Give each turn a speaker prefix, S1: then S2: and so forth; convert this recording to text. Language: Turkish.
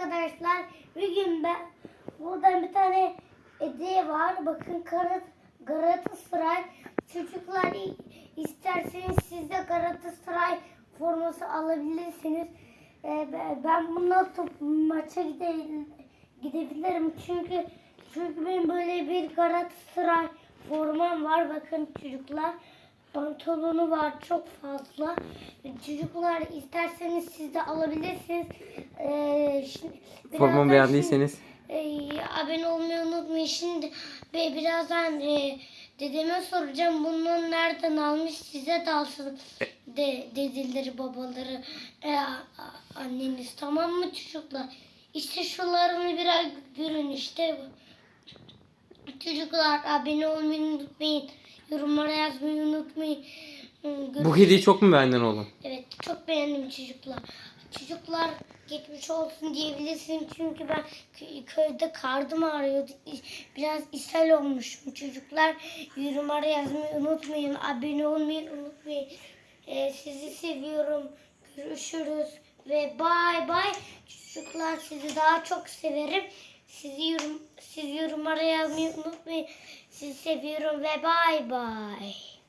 S1: arkadaşlar. Bugün ben burada bir tane hediye var. Bakın Galata- Galatasaray. Çocuklar isterseniz siz de Galatasaray forması alabilirsiniz. Ee, ben bununla top, maça gide- gidebilirim. Çünkü çünkü benim böyle bir Galatasaray formam var. Bakın çocuklar. Pantolonu var çok fazla. Çocuklar isterseniz siz de alabilirsiniz. Ee, şimdi, birazdan
S2: beğendiyseniz
S1: şimdi, e, abone olmayı unutmayın. Şimdi ve birazdan e, dedeme soracağım bunu nereden almış size de alsın de, dedeleri babaları e, anneniz tamam mı çocuklar? İşte şularını biraz görün işte. Çocuklar abone olmayı unutmayın. Yorumlara yazmayı unutmayın. Hı,
S2: bu hediyeyi çok mu beğendin oğlum?
S1: Evet çok beğendim çocuklar. Çocuklar geçmiş olsun diyebilirsin çünkü ben kö- köyde kardım ağrıyordu. Biraz ishal olmuşum çocuklar. Yorumlara yazmayı unutmayın. Abone olmayı unutmayın. Ee, sizi seviyorum. Görüşürüz ve bay bay. Çocuklar sizi daha çok severim. Sizi yorum, siz yorumlara yazmayı unutmayın. Sizi seviyorum ve bay bay.